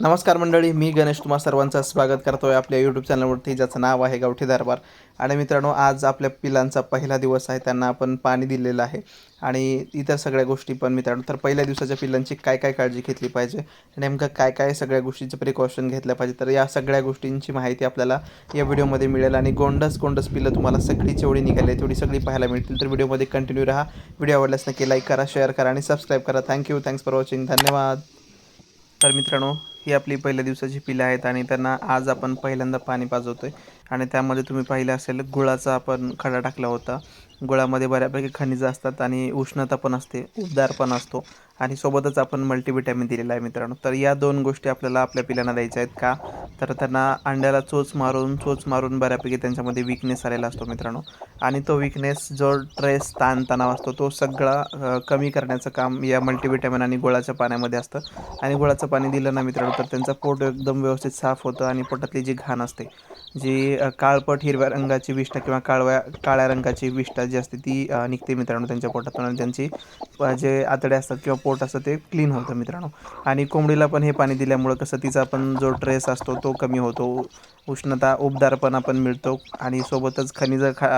नमस्कार मंडळी मी गणेश तुम्हा सर्वांचं स्वागत करतोय आपल्या यूट्यूब चॅनलवरती ज्याचं नाव आहे गावठी दरबार. आणि मित्रांनो आज आपल्या पिलांचा पहिला दिवस आहे त्यांना आपण पाणी दिलेलं आहे. आणि इतर सगळ्या गोष्टी पण मित्रांनो तर पहिल्या दिवसाच्या पिलांची काय काय काळजी घेतली पाहिजे? नेमकं काय काय सगळ्या गोष्टीचं प्रिकॉशन घेतलं पाहिजे? तर या सगळ्या गोष्टींची माहिती आपल्याला या व्हिडिओमध्ये मिळेल. आणि गोंडस गोंडस पिलं तुम्हाला सगळी जेवढी निघाली आहे तेवढी सगळी पाहायला मिळतील. तर व्हिडिओमध्ये कंटिन्यू राहा. व्हिडिओ आवडल्यास नक्की लाईक करा शेअर करा आणि सबस्क्राईब करा. थँक्यू थँक्स फॉर वॉचिंग धन्यवाद. तर मित्रांनो ही आपली पहिल्या दिवसाची पिलं आहेत आणि त्यांना आज आपण पहिल्यांदा पाणी पाजवतोय. आणि त्यामध्ये तुम्ही पाहिलं असेल गुळाचा आपण खडा टाकला होता. गुळामध्ये बऱ्यापैकी खनिजं असतात आणि उष्णता पण असते उबदार पण असतो. आणि सोबतच आपण मल्टीविटॅमिन दिलेला आहे मित्रांनो. तर या दोन गोष्टी आपल्याला आपल्या पिलांना द्यायच्या आहेत का? तर त्यांना अंड्याला चोच मारून चोच मारून बऱ्यापैकी त्यांच्यामध्ये विकनेस आलेला असतो मित्रांनो. आणि तो विकनेस जो ट्रेस ताण तणाव असतो तो सगळा कमी करण्याचं काम या मल्टीविटॅमिन आणि गुळाच्या पाण्यामध्ये असतं. आणि गुळाचं पाणी दिलं ना मित्रांनो तर त्यांचं पोट एकदम व्यवस्थित साफ होतं आणि पोटातली जी घाण असते जी काळपट हिरव्या रंगाची विष्ठा किंवा काळव्या काळ्या रंगाची विष्ठा जी असते ती निघते मित्रांनो त्यांच्या पोटातून. आणि त्यांची जे आतडे असतात किंवा पोट असतं ते क्लीन होतं मित्रांनो. आणि कोंबडीला पण हे पाणी दिल्यामुळं कसं तिचा पण जो ट्रेस असतो तो कमी होतो. उष्णता उबदारपणा पण मिळतो. आणि सोबतच खनिजं खा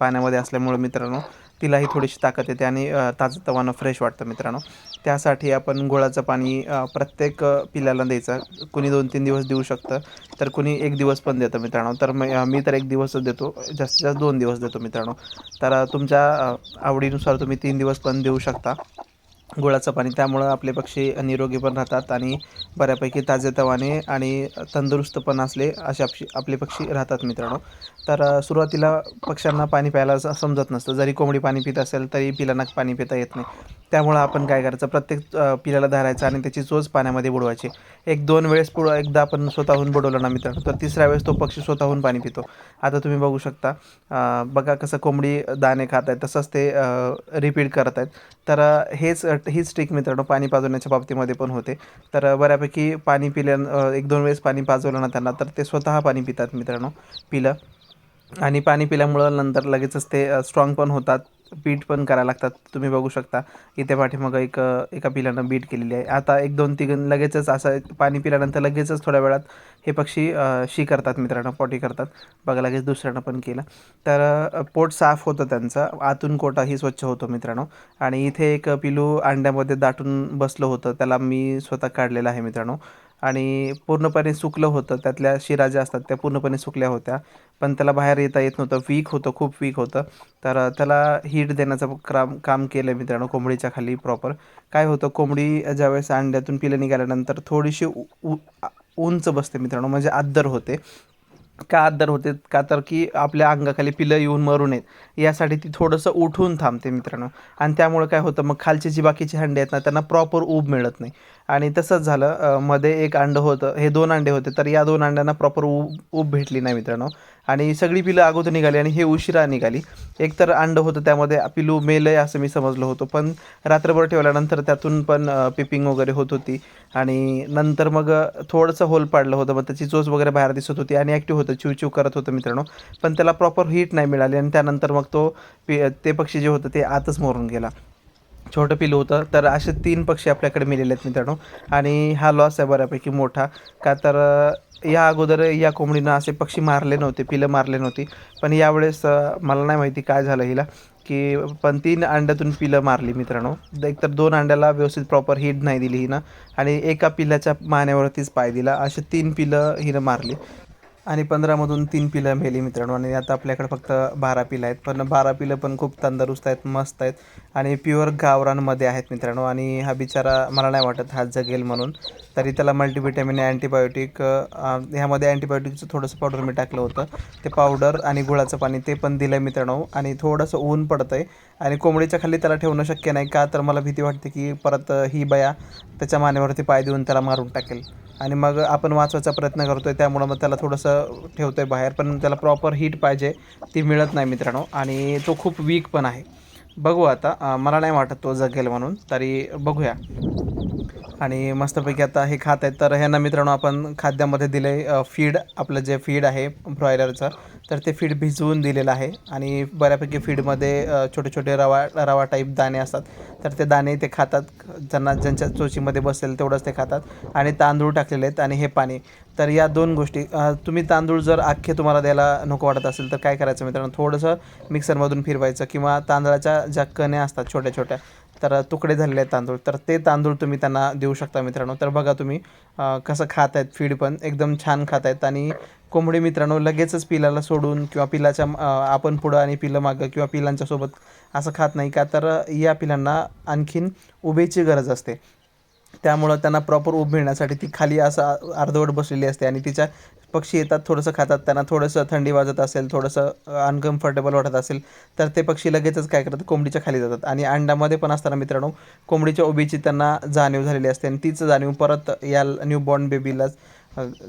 पाण्यामध्ये असल्यामुळं मित्रांनो तिलाही थोडीशी ताकद येते आणि ताजतवानं ताजंतवानं फ्रेश वाटतं मित्रांनो. त्यासाठी आपण गुळाचं पाणी प्रत्येक पिल्याला द्यायचं. कुणी दोन तीन दिवस देऊ शकतं तर कुणी एक दिवस पण देतं मित्रांनो. तर मी तर एक दिवसच देतो जास्तीत जास्त दोन दिवस देतो मित्रांनो. तर तुमच्या आवडीनुसार तुम्ही तीन दिवस पण देऊ शकता. गुळाचं पाणी. त्यामुळं आपले पक्षी निरोगी पण राहतात आणि बऱ्यापैकी ताजेतवाने आणि तंदुरुस्त पण असले असे आपशी आपले पक्षी राहतात मित्रांनो. तर सुरुवातीला पक्ष्यांना पाणी प्यायला समजत नसतं. जरी कोंबडी पाणी पित असेल तरी पिलांना पाणी पिता येत नाही. त्यामुळं आपण काय करायचं? प्रत्येक पिल्याला धरायचं आणि त्याची चोच पाण्यामध्ये बुडवायची. एक दोन वेळेस पुढं एकदा आपण स्वतःहून बुडवलं ना मित्रांनो तर तिसऱ्या वेळेस तो पक्षी स्वतःहून पाणी पितो. आता तुम्ही बघू शकता बघा कसं कोंबडी दाणे खात आहेत तसंच ते रिपीट करत आहेत. तर हेच हीच ट्रिक मित्रांनो पाणी पाजवण्याच्या बाबतीमध्ये पण होते. तर बऱ्यापैकी पाणी पिल्या एक दोन वेळेस पाणी पाजवलं ना त्यांना तर ते स्वतः पाणी पितात मित्रांनो पिलं. आणि पाणी पिल्यामुळं नंतर लगेचच ते स्ट्रॉंग पण होतात. बीट पण करायला लागतात. तुम्ही बघू शकता. इथे पाठीमागं एक एका पिलानं बीट केलेली आहे. आता एक दोन तीन लगेचच असं पाणी पिल्यानंतर लगेचच थोड्या वेळात हे पक्षी शी करतात मित्रांनो पॉटी करतात. बघा लगेच दुसऱ्यानं पण केलं. तर पोट साफ होतं त्यांचं. आतून कोटाही स्वच्छ होतो मित्रांनो. आणि इथे एक पिलू अंड्यामध्ये दाटून बसलं होतं. त्याला मी स्वतः काढलेलं आहे मित्रांनो. आणि पूर्णपणे सुकलं होतं. त्यातल्या शिरा ज्या असतात त्या पूर्णपणे सुकल्या होत्या. पण त्याला बाहेर येता येत नव्हतं. वीक होतं खूप वीक होतं. तर त्याला हीट देण्याचं काम काम केलं मित्रांनो कोंबडीच्या खाली प्रॉपर काय होतं कोंबडी ज्यावेळेस अंड्यातून पिलं निघाल्यानंतर थोडीशी उ- उंच बसते मित्रांनो म्हणजे आद्दर होते. का आदर होते का तर की आपल्या अंगाखाली पिलं येऊन मरू नयेत यासाठी ती थोडंसं उठून थांबते मित्रांनो. आणि त्यामुळे काय होतं मग खालची जी बाकीची अंडे आहेत ना त्यांना प्रॉपर ऊब मिळत नाही. आणि तसंच झालं मध्ये एक अंडं होतं हे दोन अंडे होते तर या दोन अंड्यांना प्रॉपर ऊब ऊब भेटली नाही मित्रांनो. आणि सगळी पिलं अगोदर निघाली आणि हे उशिरा निघाली. एकतर अंड होतं त्यामध्ये पिलू मेलं आहे असं मी समजलं होतं पण रात्रभर ठेवल्यानंतर त्यातून पण पिपिंग वगैरे होत होती. आणि नंतर मग थोडंसं होल पाडलं होतं मग त्याची चोच वगैरे बाहेर दिसत होती आणि ॲक्टिव्ह होतं चिव चिव करत होतं मित्रांनो. पण त्याला प्रॉपर हीट नाही मिळाली आणि त्यानंतर मग तो पि ते पक्षी जे होतं ते आतच मरून गेला. छोटं पिलू होतं. तर असे तीन पक्षी आपल्याकडे मिळाले आहेत मित्रांनो. आणि हा लॉस आहे बऱ्यापैकी मोठा. का तर या अगोदर या कोंबडीनं असे पक्षी मारले नव्हते पिलं मारले नव्हती. पण यावेळेस मला नाही माहिती काय झालं हिला की पण तीन अंड्यातून पिलं मारली मित्रांनो. एकतर दोन अंड्याला व्यवस्थित प्रॉपर हीट नाही दिली हिनं. आणि एका पिल्याच्या मानेवरतीच पाय दिला. असे तीन पिलं हिनं मारली. आणि पंधरामधून तीन पिलं मेली मित्रांनो. आणि आता आपल्याकडे फक्त बारा पिलं आहेत. पण बारा पिलं पण खूप तंदुरुस्त आहेत मस्त आहेत. आणि प्युअर गावरानमध्ये आहेत मित्रांनो. आणि हा बिचारा मला नाही वाटत हा जगेल म्हणून. तरी त्याला मल्टीव्हिटॅमिन अँटीबायोटिक ह्यामध्ये अँटीबायोटिकचं थोडंसं पावडर मी टाकलं होतं. ते पावडर आणि गुळाचं पाणी ते पण दिलं आहे मित्रांनो. आणि थोडंसं ऊन पडतं आहे आणि कोंबडीच्या खाली त्याला ठेवणं शक्य नाही. का? तर मला भीती वाटते की परत ही बया त्याच्या मानेवरती पाय देऊन त्याला मारून टाकेल. आणि मग आपण वाचवायचा प्रयत्न करतोय त्यामुळं मग त्याला थोडंसं ठेवतोय बाहेर पण त्याला प्रॉपर हीट पाहिजे ती मिळत नाही मित्रांनो. आणि तो खूप वीक पण आहे. बघू आता मला नाही वाटत तो जगेल म्हणून तरी बघूया. आणि मस्तपैकी आता हे खात आहेत. तर ह्यांना मित्रांनो आपण खाद्यामध्ये दिले फीड आपलं जे फीड आहे ब्रॉयलरचं तर ते फीड भिजवून दिलेलं आहे आणि बऱ्यापैकी फीडमध्ये छोटे छोटे रवा रवा टाईप दाणे असतात. तर ते दाणे ते खातात. ज्यांना ज्यांच्या चोचीमध्ये बसेल तेवढंच ते खातात. आणि तांदूळ टाकलेले आहेत आणि हे पाणी. तर या दोन गोष्टी तुम्ही तांदूळ जर अख्खे तुम्हाला द्यायला नको वाटत असेल तर काय करायचं मित्रांनो? थोडंसं मिक्सरमधून फिरवायचं किंवा तांदळाच्या ज्या कण्या असतात छोट्या छोट्या तर तुकडे झालेले आहेत तांदूळ. तर ते तांदूळ तुम्ही त्यांना देऊ शकता मित्रांनो. तर बघा तुम्ही कसं खात आहेत फीड पण. एकदम छान खात आहेत. आणि कोंबडी मित्रांनो लगेचच पिलाला सोडून किंवा पिलाच्या आपण पुढं आणि पिलं मागं किंवा पिलांच्या सोबत असं खात नाही का? तर या पिलांना आणखीन उभेची गरज असते. त्यामुळं त्यांना प्रॉपर उभ मिळण्यासाठी ती खाली असं अर्धवट बसलेली असते आणि तिच्या पक्षी येतात थोडंसं खातात त्यांना थोडंसं थंडी वाजत असेल थोडंसं अनकम्फर्टेबल वाटत असेल तर ते पक्षी लगेचच काय करतात कोंबडीच्या खाली जातात. आणि अंड्यामध्ये पण असताना मित्रांनो कोंबडीच्या उभीची त्यांना जाणीव झालेली असते आणि तीच जाणीव परत या न्यू बॉर्न बेबीलाच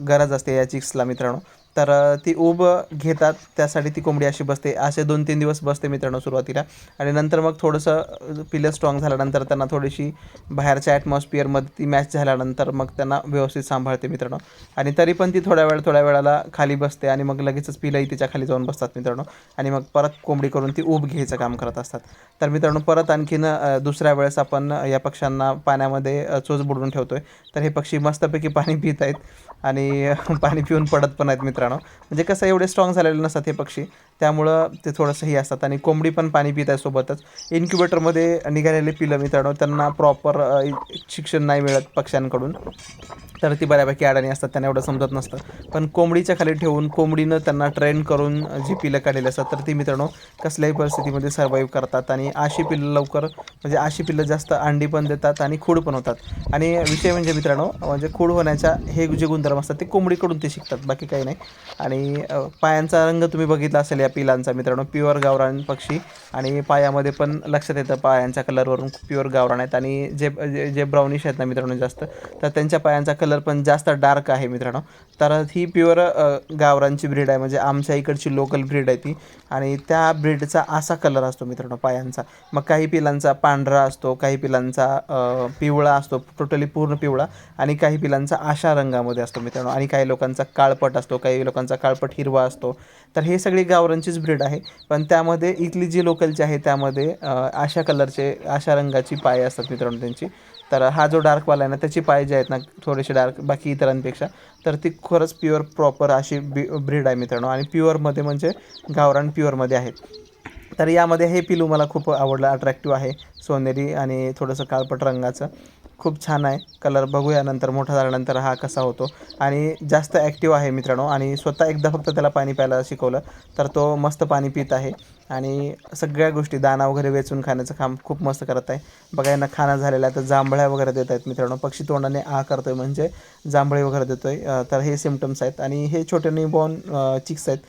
गरज असते या चिक्सला मित्रांनो. तर ती उब घेतात त्यासाठी ती कोंबडी अशी बसते. असे दोन तीन दिवस बसते मित्रांनो सुरुवातीला. आणि नंतर मग थोडंसं पिलं स्ट्रॉंग झाल्यानंतर त्यांना थोडीशी बाहेरच्या ॲटमॉस्फिअरमध्ये ती मॅच झाल्यानंतर मग त्यांना व्यवस्थित सांभाळते मित्रांनो. आणि तरी पण ती थोड्या वेळ थोड्या वेळाला खाली बसते आणि मग लगेचच पिलंही तिच्या खाली जाऊन बसतात मित्रांनो. आणि मग परत कोंबडी करून ती ऊब घ्यायचं काम करत असतात. तर मित्रांनो परत आणखीन दुसऱ्या वेळेस आपण या पक्ष्यांना पाण्यामध्ये चोच बुडवून ठेवतो आहे तर हे पक्षी मस्तपैकी पाणी पित आहेत. आणि पाणी पिऊन पडत पण आहेत मित्रांनो. म्हणजे कसं एवढे स्ट्रॉंग झालेले नसतात हे पक्षी. त्यामुळं ते थोडंसं हे असतात. आणि कोंबडी पण पाणी पित आहे सोबतच. इन्क्युबेटरमध्ये निघालेले पिलं मित्रांनो त्यांना प्रॉपर शिक्षण नाही मिळत पक्ष्यांकडून. तर ती बऱ्यापैकी अडाणी असतात त्यांना एवढं समजत नसतं. पण कोंबडीच्या खाली ठेवून कोंबडीनं त्यांना ट्रेन करून जी पिलं काढलेली असतात तर ती मित्रांनो कसल्याही परिस्थितीमध्ये सर्वाईव्ह करतात आणि अशी पिल्लं लवकर म्हणजे अशी पिल्लं जास्त अंडी पण देतात आणि खूड पण होतात. आणि विषय म्हणजे मित्रांनो म्हणजे खूड होण्याच्या हे जे गुणधर्म असतात ते कोंबडीकडून ते शिकतात बाकी काही नाही. आणि पायांचा रंग तुम्ही बघितला असेल या पिलांचा मित्रांनो प्युअर गावरान पक्षी. आणि पायामध्ये पण लक्षात येतं पायांच्या कलरवरून प्युअर गावरान आहेत. आणि जे जे- जे ब्राउनिश आहेत ना मित्रांनो जास्त तर त्यांच्या पायांचा कलर कलर पण जास्त डार्क आहे मित्रांनो. तर ही प्युअर गावरांची ब्रीड आहे. म्हणजे आमच्या इकडची लोकल ब्रीड आहे ती. आणि त्या ब्रीडचा असा कलर असतो मित्रांनो पायांचा. मग काही पिलांचा पांढरा असतो काही पिलांचा पिवळा असतो टोटली पूर्ण पिवळा. आणि काही पिलांचा आशा रंगामध्ये असतो मित्रांनो. आणि काही लोकांचा काळपट असतो काही लोकांचा काळपट हिरवा असतो. तर हे सगळी गावरांचीच ब्रीड आहे. पण त्यामध्ये इथली जी लोकलची आहे त्यामध्ये अशा कलरचे अशा रंगाची पाय असतात मित्रांनो त्यांची. तर हा जो डार्कवाला आहे ना त्याची पाय जे आहेत ना थोडेसे डार्क बाकी इतरांपेक्षा तर ती खरंच प्युअर प्रॉपर अशी बी ब्रीड आहे मित्रांनो. आणि प्युअरमध्ये म्हणजे गावरान प्युअरमध्ये आहे. तर यामध्ये हे पिलू मला खूप आवडलं अट्रॅक्टिव्ह आहे सोनेरी आणि थोडंसं काळपट रंगाचं. खूप छान आहे. कलर बघूया नंतर मोठा झाल्यानंतर हा कसा होतो. आणि जास्त ॲक्टिव्ह आहे मित्रांनो. आणि स्वतः एकदा फक्त त्याला पाणी प्यायला शिकवलं तर तो मस्त पाणी पित आहे. आणि सगळ्या गोष्टी दाना वगैरे वेचून खाण्याचं काम खूप मस्त करत आहे. बघा यांना खाणं झालेलं आहे. तर जांभळ्या वगैरे देत आहेत मित्रांनो. पक्षी तोंडाने आ करतोय म्हणजे जांभळे वगैरे देतोय. आहे तर हे सिमटम्स आहेत. आणि हे छोटे न्यूबॉर्न चिक्स आहेत.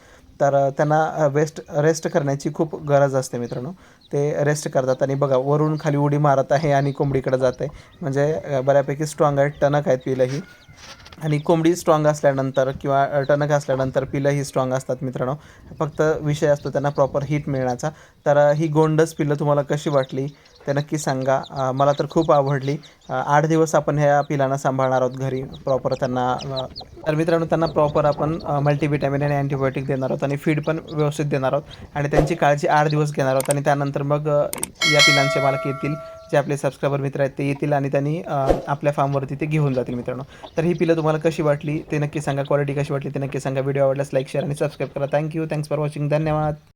तर त्यांना वेस्ट रेस्ट करण्याची खूप गरज असते मित्रांनो. ते रेस्ट करतात आणि बघा वरून खाली उडी मारत आहे आणि कोंबडीकडे जात आहे. म्हणजे बऱ्यापैकी स्ट्रॉंग आहेत टणक आहेत पिलंही. आणि कोंबडी स्ट्रॉंग असल्यानंतर किंवा टणक असल्यानंतर पिलंही स्ट्रॉंग असतात मित्रांनो. फक्त विषय असतो त्यांना प्रॉपर हीट मिळण्याचा. तर ही गोंडस पिलं तुम्हाला कशी वाटली? ते नक्की सांगा. मला तर खूप आवडली. आठ दिवस आपण ह्या पिलांना सांभाळणार आहोत घरी. प्रॉपर त्यांना तर मित्रांनो त्यांना प्रॉपर आपण मल्टीविटॅमिन आणि अँटीबायोटिक देणार आहोत आणि फीड पण व्यवस्थित देणार आहोत. आणि त्यांची काळजी आठ दिवस घेणार आहोत आणि त्यानंतर मग या पिलांचे मालक येतील. जे आपले सबस्क्रायबर मित्र आहेत ते येतील आणि त्यांनी आपल्या फार्मवरती ते घेऊन जातील मित्रांनो. तर ही पिलं तुम्हाला कशी वाटली ते नक्की सांगा. क्वालिटी कशी वाटली ते नक्की सांगा. व्हिडिओ आवडल्यास लाईक शेअर आणि सबस्क्राईब करा. Thank you thanks for watching धन्यवाद.